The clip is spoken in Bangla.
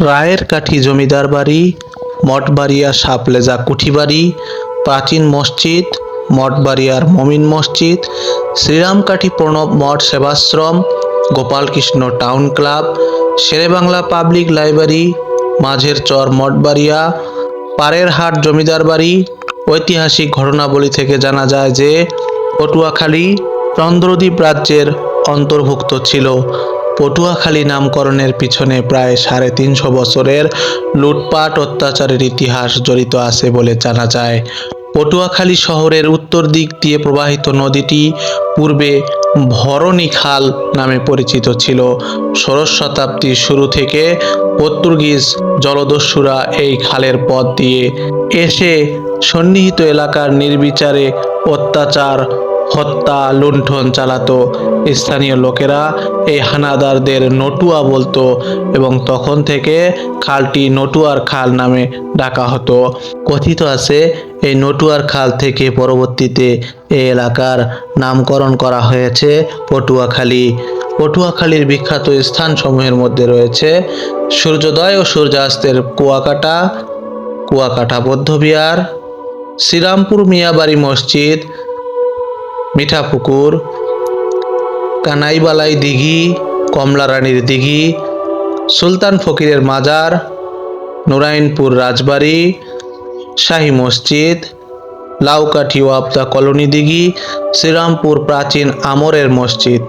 রায়ের কাঠি জমিদার বাড়ি, মঠবাড়িয়া সাপলেজা কুঠিবাড়ি, প্রাচীন মসজিদ, মঠবাড়িয়ার মমিন মসজিদ, শ্রীরামকাঠি প্রণব মঠ Sevashram, Gopalkrishna town club, Sherebangla public library, Majher Char Mathbaria পাড়ের হাট জমিদার বাড়ি, ঐতিহাসিক ঘটনাবলী থেকে জানা যায় যে, পটুয়াখালী চন্দ্রদ্বীপ রাজ্যের অন্তর্ভুক্ত ছিল। পটুয়াখালী নামকরণের পিছনে প্রায় সাড়ে তিনশো বছরের লুটপাট অত্যাচারের ইতিহাস জড়িত আছে বলে জানা যায়। পটুয়াখালী শহরের উত্তর দিক দিয়ে প্রবাহিত নদীটি পূর্বে ভরণী খাল নামে পরিচিত ছিল। ষোড়শ শতাব্দীর শুরু থেকে পর্তুগিজ জলদস্যুরা এই খালের পথ দিয়ে এসে সন্নিহিত এলাকার নির্বিচারে অত্যাচার হত্যা, লুণ্ঠন চালাতো। স্থানীয় লোকেরা এই হানাদারদের নটুয়া বলতো এবং তখন থেকে খালটি নটুয়ার খাল নামে ডাকা হতো। কথিত আছে, এই নটুয়ার খাল থেকে পরবর্তীতে এই এলাকার নামকরণ করা হয়েছে পটুয়াখালী। পটুয়াখালীর বিখ্যাত স্থানসমূহের মধ্যে রয়েছে সূর্যোদয় ও সূর্যাস্তের কুয়াকাটা কুয়াকাটা বৌদ্ধবিহার, শ্রীরামপুর মিয়াবাড়ি মসজিদ মিঠাপুকুর, কানাইবালাই দিঘি, কমলারানীর দিঘি, সুলতান ফকিরের মাজার, নুরাইনপুর রাজবাড়ি, শাহী মসজিদ লাউকাঠি ওয়াবদা কলোনি দিঘি, শ্রীরামপুর প্রাচীন আমরের মসজিদ।